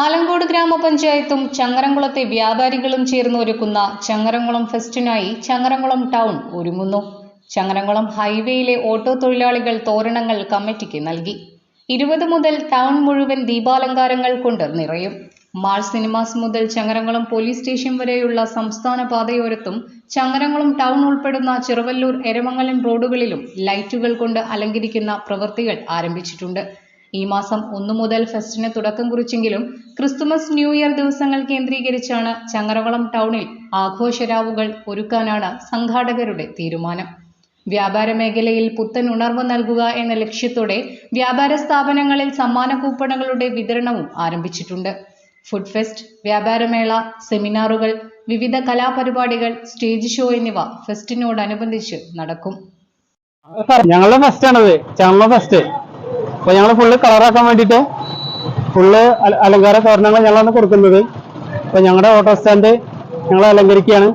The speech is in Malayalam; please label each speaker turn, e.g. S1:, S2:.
S1: ആലങ്കോട് ഗ്രാമപഞ്ചായത്തും ചങ്ങരംകുളത്തെ വ്യാപാരികളും ചേർന്ന് ഒരുക്കുന്ന ചങ്ങരംകുളം ഫെസ്റ്റിനായി ചങ്ങരംകുളം ടൗൺ ഒരുങ്ങുന്നു. ചങ്ങരംകുളം ഹൈവേയിലെ ഓട്ടോ തൊഴിലാളികൾ തോരണങ്ങൾ കമ്മിറ്റിക്ക് നൽകി. ഇരുപത് മുതൽ ടൗൺ മുഴുവൻ ദീപാലങ്കാരങ്ങൾ കൊണ്ട് നിറയും. മാൾ സിനിമാസ് മുതൽ ചങ്ങരംകുളം പോലീസ് സ്റ്റേഷൻ വരെയുള്ള സംസ്ഥാന പാതയോരത്തും ചങ്ങരംകുളം ടൗൺ ഉൾപ്പെടുന്ന ചെറുവല്ലൂർ എരമംഗലം റോഡുകളിലും ലൈറ്റുകൾ കൊണ്ട് അലങ്കരിക്കുന്ന പ്രവൃത്തികൾ ആരംഭിച്ചിട്ടുണ്ട്. ഈ മാസം ഒന്നു മുതൽ ഫെസ്റ്റിന് തുടക്കം കുറിച്ചെങ്കിലും ക്രിസ്തുമസ് ന്യൂ ഇയർ ദിവസങ്ങൾ കേന്ദ്രീകരിച്ചാണ് ചങ്ങരകുളം ടൗണിൽ ആഘോഷരാവുകൾ ഒരുക്കാനാണ് സംഘാടകരുടെ തീരുമാനം. വ്യാപാര മേഖലയിൽ പുത്തൻ ഉണർവ് നൽകുക എന്ന ലക്ഷ്യത്തോടെ വ്യാപാര സ്ഥാപനങ്ങളിൽ സമ്മാന കൂപ്പണുകളുടെ വിതരണവും ആരംഭിച്ചിട്ടുണ്ട്. ഫുഡ് ഫെസ്റ്റ് വ്യാപാരമേള സെമിനാറുകൾ വിവിധ കലാപരിപാടികൾ സ്റ്റേജ് ഷോ എന്നിവ ഫെസ്റ്റിനോടനുബന്ധിച്ച് നടക്കും.
S2: ഞങ്ങളുടെ ഫസ്റ്റ് ആണത് ചമ്മ ഫസ്റ്റ്. അപ്പൊ ഞങ്ങൾ ഫുള്ള് കളറാക്കാൻ വേണ്ടിയിട്ട് ഫുള്ള് അലങ്കാര തോരണങ്ങൾ ഞങ്ങളാണ് കൊടുക്കുന്നത്. അപ്പൊ ഞങ്ങളുടെ ഓട്ടോ സ്റ്റാൻഡ് ഞങ്ങൾ അലങ്കരിക്കുകയാണ്.